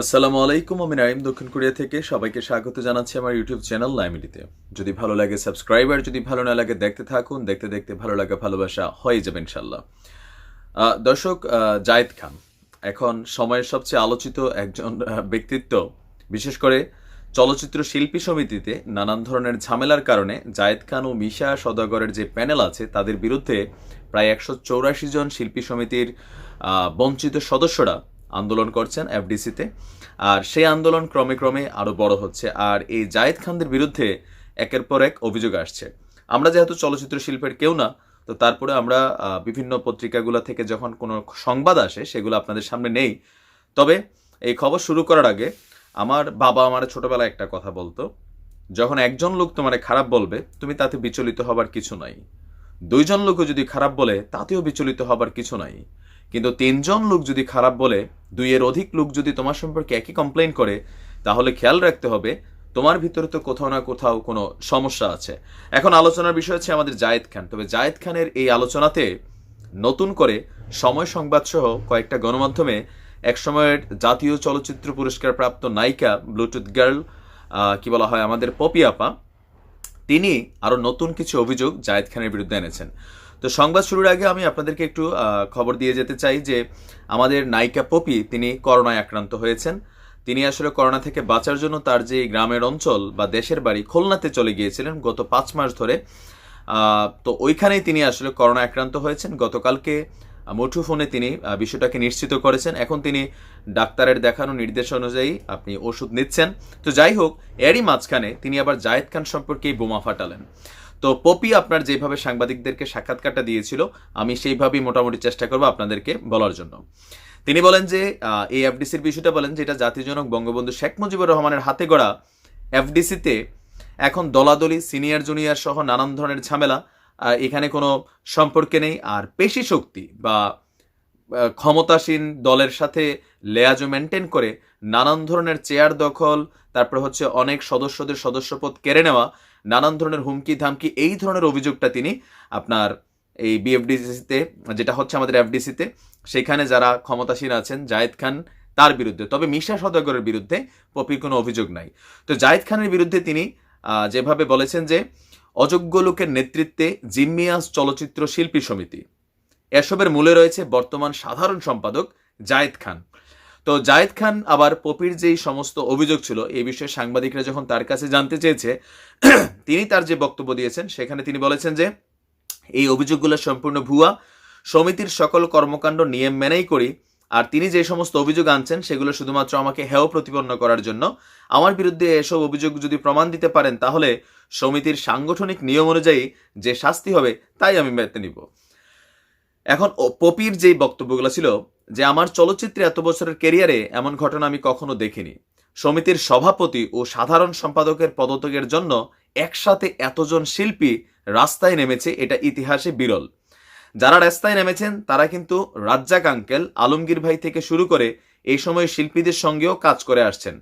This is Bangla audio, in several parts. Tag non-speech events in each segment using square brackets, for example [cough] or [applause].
আসসালামু আলাইকুম, আমি নাইম দক্ষিণ কোরিয়া থেকে। সবাইকে স্বাগত জানাচ্ছি আমার ইউটিউব চ্যানেল লাইমিলিতে যদি ভালো লাগে সাবস্ক্রাইবার, যদি ভালো না লাগে দেখতে থাকুন। দেখতে দেখতে ভালো লাগা ভালোবাসা হয়ে যাবে ইনশাল্লাহ দর্শক জায়েদ খান, এখন সময়ের সবচেয়ে আলোচিত একজন ব্যক্তিত্ব। বিশেষ করে চলচ্চিত্র শিল্পী সমিতিতে নানান ধরনের ঝামেলার কারণে জায়েদ খান ও মিশা সদাগরের যে প্যানেল আছে, তাদের বিরুদ্ধে প্রায় একশো চৌরাশি জন শিল্পী সমিতির বঞ্চিত সদস্যরা আন্দোলন করছেন এফডিসিতে। আর সেই আন্দোলন ক্রমে ক্রমে আরও বড় হচ্ছে। আর এই জায়েদ খানদের বিরুদ্ধে একের পর এক অভিযোগ আসছে। আমরা যেহেতু চলচ্চিত্র শিল্পের কেউ না, তো তারপরে আমরা বিভিন্ন পত্রিকাগুলো থেকে যখন কোনো সংবাদ আসে, সেগুলো আপনাদের সামনে নেই। তবে এই খবর শুরু করার আগে আমার বাবা আমার ছোটবেলায় একটা কথা বলতো, যখন একজন লোক তোমারে খারাপ বলবে, তুমি তাতে বিচলিত হবার কিছু নাই। দুইজন লোকও যদি খারাপ বলে, তাতেও বিচলিত হবার কিছু নাই। কিন্তু তিনজন লোক যদি খারাপ বলে দুইয়ের অধিক লোক যদি তোমার সম্পর্কে একই কমপ্লেন করে, তাহলে খেয়াল রাখতে হবে, তোমার ভিতরে তো কোথাও না কোথাও কোনো সমস্যা আছে। এখন আলোচনার বিষয় হচ্ছে আমাদের জায়েদ খান। তবে জায়েদ খানের এই আলোচনাতে নতুন করে সময় সংবাদ সহ কয়েকটা গণমাধ্যমে একসময়ের জাতীয় চলচ্চিত্র পুরস্কার প্রাপ্ত নায়িকা ব্লুটুথ গার্ল কি বলা হয়, আমাদের পপি আপা, তিনি আরও নতুন কিছু অভিযোগ জায়েদ খানের বিরুদ্ধে এনেছেন। তো সংবাদ শুরুর আগে আমি আপনাদেরকে একটু খবর দিয়ে যেতে চাই যে আমাদের নায়িকা পপি, তিনি করোনায় আক্রান্ত হয়েছেন। তিনি আসলে করোনা থেকে বাঁচার জন্য তার যে গ্রামের অঞ্চল বা দেশের বাড়ি খুলনাতে চলে গিয়েছিলেন গত পাঁচ মাস ধরে। তো ওইখানেই তিনি আসলে করোনা আক্রান্ত হয়েছেন। গতকালকে মুঠোফোনে তিনি বিষয়টাকে নিশ্চিত করেছেন। এখন তিনি ডাক্তারের দেখানো নির্দেশ অনুযায়ী আপনি ওষুধ নিচ্ছেন। তো যাই হোক, এরই মাঝখানে তিনি আবার জায়েদ খান সম্পর্কেই বোমা ফাটালেন। তো পপি আপনার যেভাবে সাংবাদিকদেরকে সাক্ষাৎকারটা দিয়েছিল, আমি সেইভাবেই মোটামুটি চেষ্টা করব আপনাদেরকে বলার জন্য। তিনি বলেন যে এই এফডিসির বিষয়টা বলেন যে, এটা জাতির জনক বঙ্গবন্ধু শেখ মুজিবুর রহমানের হাতে গড়া এফডিসিতে এখন দলাদলি, সিনিয়র, জুনিয়র সহ নানান ধরনের ঝামেলা এখানে কোনো সম্পর্কে নেই। আর পেশি শক্তি বা ক্ষমতাসীন দলের সাথে লেয়াজো মেনটেন করে নানান ধরনের চেয়ার দখল, তারপর হচ্ছে অনেক সদস্যদের সদস্যপদ কেড়ে নেওয়া নানান ধরনের হুমকি ধামকি, এই ধরনের অভিযোগটা তিনি আপনার এই বিএফডিসিতে যেটা হচ্ছে আমাদের এফডিসিতে সেখানে যারা ক্ষমতাসীন আছেন, জায়েদ খান তার বিরুদ্ধে। তবে মিশা সদাগরের বিরুদ্ধে পপির কোনো অভিযোগ নাই। তো জায়েদ খানের বিরুদ্ধে তিনি যেভাবে বলেছেন যে, অযোগ্য লোকের নেতৃত্বে জিম্মিয়াস চলচ্চিত্র শিল্পী সমিতি। এসবের মূলে রয়েছে বর্তমান সাধারণ সম্পাদক জায়েদ খান। তো জায়েদ খান আবার পপির যেই সমস্ত অভিযোগ ছিল এই বিষয়ে সাংবাদিকরা যখন তার কাছে জানতে চেয়েছে, [clears throat] তিনি তার যে বক্তব্য দিয়েছেন, সেখানে তিনি বলেছেন যে, এই অভিযোগগুলো সম্পূর্ণ ভুয়া, সমিতির সকল কর্মকাণ্ড নিয়ম মেনেই করি, আর তিনি যে সমস্ত অভিযোগ আনছেন, সেগুলো শুধুমাত্র আমাকে হেয় প্রতিপন্ন করার জন্য। আমার বিরুদ্ধে এসব অভিযোগ যদি প্রমাণ দিতে পারেন, তাহলে সমিতির সাংগঠনিক নিয়ম অনুযায়ী যে শাস্তি হবে, তাই আমি মেতে নিব। এখন পপির যেই বক্তব্যগুলো ছিল যে আমার চলচ্চিত্রে এত বছরের কেরিয়ারে এমন ঘটনা আমি কখনো দেখিনি। সমিতির সভাপতি ও সাধারণ সম্পাদকের পদত্যাগের জন্য একসাথে এতজন শিল্পী রাস্তায় নেমেছে এটা ইতিহাসে বিরল। যারা রাস্তায় নেমেছেন, তারা কিন্তু রাজ্জাক আঙ্কেল, আলমগীর ভাই থেকে শুরু করে এই সময় শিল্পীদের সঙ্গেও কাজ করে আসছেন।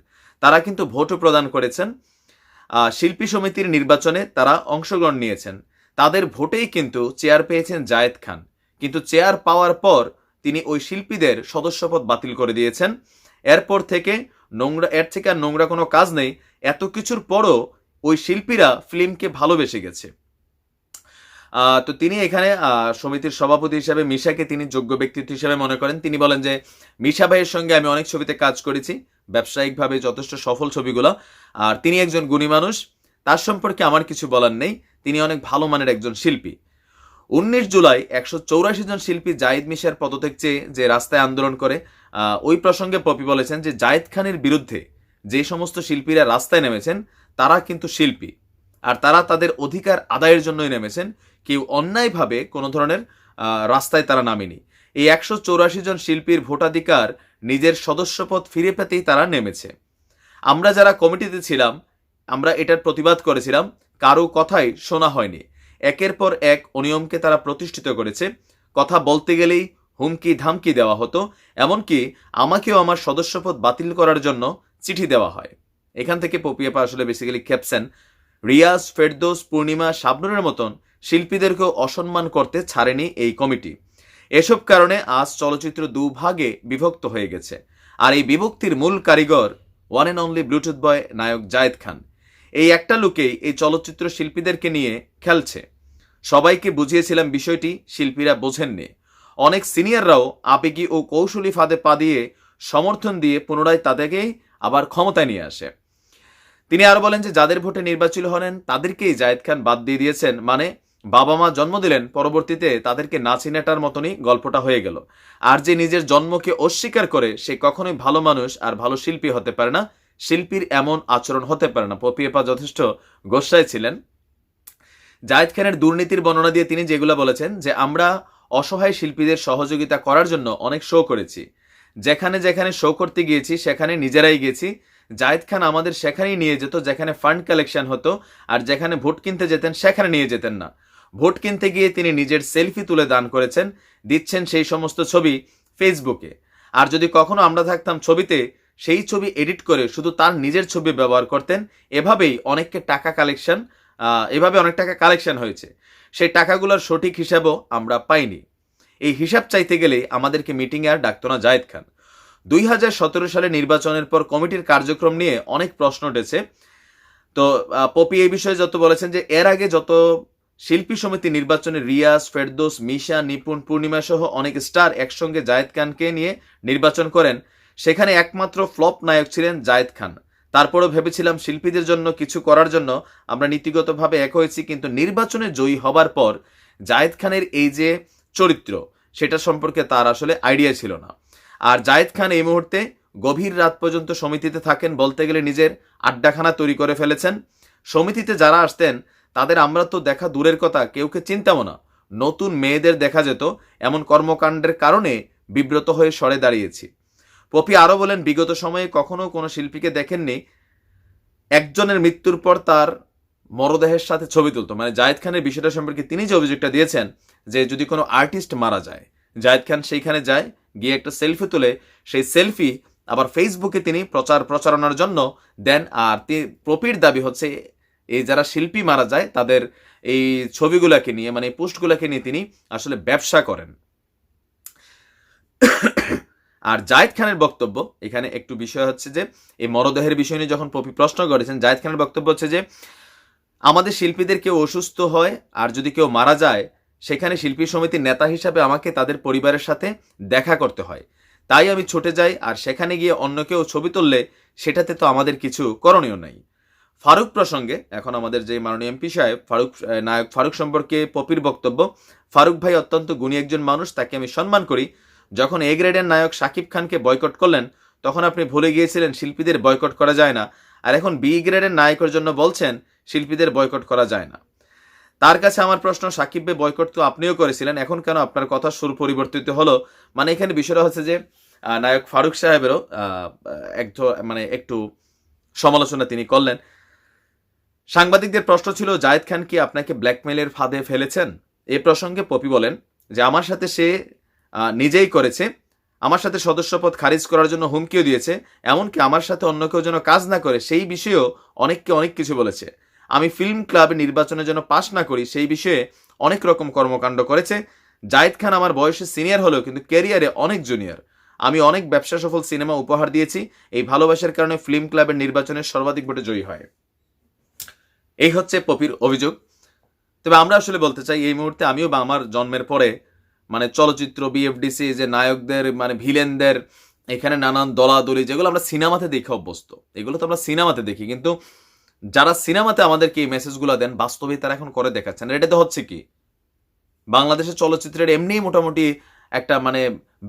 তারা কিন্তু ভোটও প্রদান করেছেন। শিল্পী সমিতির নির্বাচনে তারা অংশগ্রহণ নিয়েছেন। তাদের ভোটেই কিন্তু চেয়ার পেয়েছেন জায়েদ খান। কিন্তু চেয়ার পাওয়ার পর তিনি ওই শিল্পীদের সদস্যপদ বাতিল করে দিয়েছেন। এরপর থেকে নোংরা, এর থেকে আর নোংরা কোনো কাজ নেই। এত কিছুর পরও ওই শিল্পীরা ফিল্মকে ভালোবেসে গেছে। তো তিনি এখানে সমিতির সভাপতি হিসেবে মিশাকে তিনি যোগ্য ব্যক্তিত্ব হিসেবে মনে করেন। তিনি বলেন যে, মিশা ভাইয়ের সঙ্গে আমি অনেক ছবিতে কাজ করেছি, ব্যবসায়িকভাবে যথেষ্ট সফল ছবিগুলো। আর তিনি একজন গুণী মানুষ, তার সম্পর্কে আমার কিছু বলার নেই। তিনি অনেক ভালো মানের একজন শিল্পী। উনিশ জুলাই একশো চৌরাশি জন শিল্পী জাহিদ মিশার পদত্যাগ চেয়ে যে রাস্তায় আন্দোলন করে ওই প্রসঙ্গে পপি বলেছেন যে জায়েদ খানের বিরুদ্ধে যে সমস্ত শিল্পীরা রাস্তায় নেমেছেন, তারা কিন্তু শিল্পী। আর তারা তাদের অধিকার আদায়ের জন্যই নেমেছেন। কেউ অন্যায়ভাবে কোনো ধরনের রাস্তায় তারা নামেনি। এই একশো চৌরাশি জন শিল্পীর ভোটাধিকার নিজের সদস্যপদ ফিরে পেতেই তারা নেমেছে। আমরা যারা কমিটিতে ছিলাম, আমরা এটার প্রতিবাদ করেছিলাম, কারও কথাই শোনা হয়নি। একের পর এক অনিয়মকে তারা প্রতিষ্ঠিত করেছে। কথা বলতে গেলেই হুমকি ধামকি দেওয়া হতো, এমনকি আমাকেও আমার সদস্যপদ বাতিল করার জন্য চিঠি দেওয়া হয়। এখান থেকে পপিয়াপা আসলে বেসিক্যালি ক্যাপসেন রিয়াজ ফেরদোস পূর্ণিমা শাবনুরের মতন শিল্পীদেরকেও অসম্মান করতে ছাড়েনি এই কমিটি। এসব কারণে আজ চলচ্চিত্র দুভাগে বিভক্ত হয়ে গেছে। আর এই বিভক্তির মূল কারিগর one and only bluetooth boy নায়ক জায়েদ খান। এই একটা লুকেই এই চলচ্চিত্র শিল্পীদেরকে নিয়ে খেলছে। সবাইকে বুঝিয়েছিলাম বিষয়টি, শিল্পীরা বোঝেননি। অনেক সিনিয়ররাও আবেগী ও কৌশলী ফাঁদে পা দিয়ে সমর্থন দিয়ে পুনরায় তাদেরকেই আবার ক্ষমতায় নিয়ে আসে। তিনি আরও বলেন যে, যাদের ভোটে নির্বাচিত হলেন, তাদেরকেই জায়েদ খান বাদ দিয়ে দিয়েছেন। মানে বাবা মা জন্ম দিলেন, পরবর্তীতে তাদেরকে নাচিনেটার মতনই গল্পটা হয়ে গেল। আর যে নিজের জন্মকে অস্বীকার করে, সে কখনোই ভালো মানুষ আর ভালো শিল্পী হতে পারে না শিল্পীর এমন আচরণ হতে পারে না। পপিয়েপা যথেষ্ট গোসায় ছিলেন। জায়েদ খানের দুর্নীতির বর্ণনা দিয়ে তিনি যেগুলো বলেছেন যে, আমরা অসহায় শিল্পীদের সহযোগিতা করার জন্য অনেক শো করেছি। যেখানে যেখানে শো করতে গিয়েছি, সেখানে নিজেরাই গেছি। জায়েদ খান আমাদের সেখানেই নিয়ে যেত, যেখানে ফান্ড কালেকশন হতো, আর যেখানে ভোট কিনতে যেতেন, সেখানে নিয়ে যেতেন না। ভোট কিনতে গিয়ে তিনি নিজের সেলফি তুলে দান করেছেন, দিচ্ছেন সেই সমস্ত ছবি ফেসবুকে। আর যদি কখনো আমরা থাকতাম ছবিতে সেই ছবি এডিট করে শুধু তার নিজের ছবি ব্যবহার করতেন, এভাবেই অনেককে টাকা কালেকশন এভাবে অনেক টাকা কালেকশন হয়েছে। সেই টাকাগুলোর সঠিক হিসাবও আমরা পাইনি। এই হিসাব চাইতে গেলে আমাদেরকে মিটিংয়ে আর ডাকতো না জায়েদ খান। দুই হাজার সতেরো সালে নির্বাচনের পর কমিটির কার্যক্রম নিয়ে অনেক প্রশ্ন উঠেছে। তো পপি এই বিষয়ে যত বলেছেন যে এর আগে যত শিল্পী সমিতি নির্বাচনে রিয়াজ, ফেরদোস, মিশা, নিপুণ পূর্ণিমা সহ অনেক স্টার একসঙ্গে জায়েদ খানকে নিয়ে নির্বাচন করেন সেখানে একমাত্র ফ্লপ নায়ক ছিলেন জায়েদ খান। তারপরও ভেবেছিলাম শিল্পীদের জন্য কিছু করার জন্য আমরা নীতিগতভাবে এক হয়েছি, কিন্তু নির্বাচনে জয়ী হবার পর জায়েদ খানের এই যে চরিত্র, সেটা সম্পর্কে তার আসলে আইডিয়া ছিল না। আর জায়েদ খান এই মুহূর্তে গভীর রাত পর্যন্ত সমিতিতে থাকেন বলতে গেলে নিজের আড্ডাখানা তৈরি করে ফেলেছেন। সমিতিতে যারা আসতেন, তাদের আমরা তো দেখা দূরের কথা কেউকে চিনতামও না। নতুন মেয়েদের দেখা যেত, এমন কর্মকাণ্ডের কারণে বিব্রত হয়ে সরে দাঁড়িয়েছি। পপি আরও বলেন, বিগত সময়ে কখনো কোনো শিল্পীকে দেখেননি। একজনের মৃত্যুর পর তার মরদেহের সাথে ছবি তুলতো। মানে জায়েদ খানের বিষয়টা সম্পর্কে তিনি যে অভিযোগটা দিয়েছেন যে যদি কোনো আর্টিস্ট মারা যায়, জায়েদ খান সেইখানে যায়, গিয়ে একটা সেলফি তুলে। সেই সেলফি আবার ফেসবুকে তিনি প্রচার প্রচারণার জন্য দেন। আর পপির দাবি হচ্ছে এই যারা শিল্পী মারা যায়, তাদের এই ছবিগুলোকে নিয়ে মানে পোস্টগুলোকে নিয়ে তিনি আসলে ব্যবসা করেন। আর জায়েদ খানের বক্তব্য, এখানে একটু বিষয় হচ্ছে যে, এই মরদেহের বিষয় নিয়ে যখন পপি প্রশ্ন করেছেন, জায়েদ খানের বক্তব্য হচ্ছে যে, আমাদের শিল্পীদের কেউ অসুস্থ হয় আর যদি কেউ মারা যায়, সেখানে শিল্পী সমিতির নেতা হিসাবে আমাকে তাদের পরিবারের সাথে দেখা করতে হয়। তাই আমি ছুটে যাই আর সেখানে গিয়ে অন্য কেউ ছবি তুললে সেটাতে তো আমাদের কিছু করণীয় নাই। ফারুক প্রসঙ্গে, এখন আমাদের যে মাননীয় এমপি সাহেব, ফারুক নায়ক ফারুক সম্পর্কে পপির বক্তব্য, ফারুক ভাই অত্যন্ত গুণী একজন মানুষ, তাকে আমি সম্মান করি। যখন এ গ্রেডের নায়ক শাকিব খানকে বয়কট করলেন, তখন আপনি ভুলে গিয়েছিলেন শিল্পীদের বয়কট করা যায় না। আর এখন বি গ্রেডের নায়কের জন্য বলছেন, শিল্পীদের বয়কট করা যায় না। তার কাছে আমার প্রশ্ন সাকিব ভাই বয়কট তো আপনিও করেছিলেন, এখন কেন আপনার কথা সুর পরিবর্তিত হলো? মানে এখানে বিষয়টা হচ্ছে যে নায়ক ফারুক সাহেবেরও এক মানে একটু সমালোচনা তিনি করলেন। সাংবাদিকদের প্রশ্ন ছিল, জায়েদ খান কি আপনাকে ব্ল্যাকমেইলের ফাঁদে ফেলেছেন? এ প্রসঙ্গে পপি বলেন যে, আমার সাথে সে নিজেই করেছে। আমার সাথে সদস্যপদ খারিজ করার জন্য হুমকিও দিয়েছে। এমনকি আমার সাথে অন্য কেউ যেন কাজ না করে, সেই বিষয়েও অনেককে অনেক কিছু বলেছে। আমি ফিল্ম ক্লাবে নির্বাচনের জন্য পাশ না করি, সেই বিষয়ে অনেক রকম কর্মকাণ্ড করেছে। জায়েদ খান আমার বয়সে সিনিয়র হলেও কিন্তু ক্যারিয়ারে অনেক জুনিয়র আমি অনেক ব্যবসা সফল সিনেমা উপহার দিয়েছি। এই ভালোবাসার কারণে ফিল্ম ক্লাবের নির্বাচনে সর্বাধিক ভোটে জয়ী হয়। এই হচ্ছে পপির অভিযোগ। তবে আমরা আসলে বলতে চাই, এই মুহূর্তে আমিও বা আমার জন্মের পরে মানে চলচ্চিত্র বিএফডিসি যে নায়কদের মানে ভিলেনদের, এখানে নানান দলাদলি, যেগুলো আমরা সিনেমাতে দেখে অভ্যস্ত। এগুলো তো আমরা সিনেমাতে দেখি, কিন্তু যারা সিনেমাতে আমাদেরকে এই মেসেজগুলো দেন বাস্তবে তারা এখন করে দেখাচ্ছেন। আর এটাতে হচ্ছে কি? বাংলাদেশের চলচ্চিত্রের এমনি মোটামুটি একটা মানে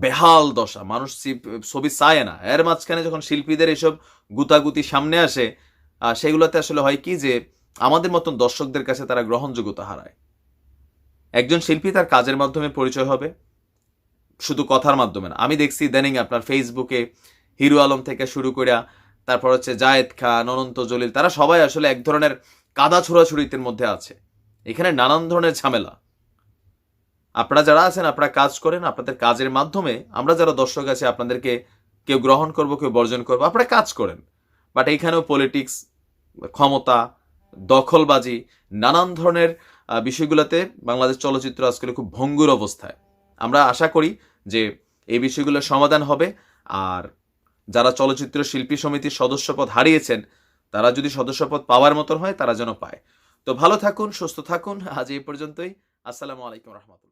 বেহাল দশা। মানুষ ছবি চায় না। এর মাঝখানে যখন শিল্পীদের এসব গুতাগুতি সামনে আসে সেগুলোতে আসলে হয় কি যে, আমাদের মতন দর্শকদের কাছে তারা গ্রহণযোগ্যতা হারায়। একজন শিল্পী তার কাজের মাধ্যমে পরিচয় হবে। শুধু কথার মাধ্যমে না। আমি দেখছি ইদানিং আপনার ফেসবুকে হিরো আলম থেকে শুরু করে তারপর হচ্ছে জায়েদ খান, অনন্ত জলিল, তারা সবাই আসলে এক ধরনের কাদা ছোড়াছুড়িতে মধ্যে আছে। এখানে নানান ধরনের ঝামেলা। আপনারা যারা আছেন, আপনারা কাজ করেন, আপনাদের কাজের মাধ্যমে আমরা যারা দর্শক আছে, আপনাদেরকে কেউ গ্রহণ করব, কেউ বর্জন করব, আপনারা কাজ করেন। বাট এইখানেও পলিটিক্স ক্ষমতা, দখলবাজি, নানান ধরনের বিষয়গুলোতে বাংলাদেশ চলচ্চিত্র আজকাল খুব ভঙ্গুর অবস্থায়। আমরা আশা করি যে এই বিষয়গুলোর সমাধান হবে, আর যারা চলচ্চিত্র শিল্পী সমিতির সদস্যপদ হারিয়েছেন, তারা যদি সদস্যপদ পাওয়ার মতন হয়, তারা যেন পায়। তো ভালো থাকুন, সুস্থ থাকুন। আজ এই পর্যন্তই। আসসালামু আলাইকুম রহমতুল্লাহ।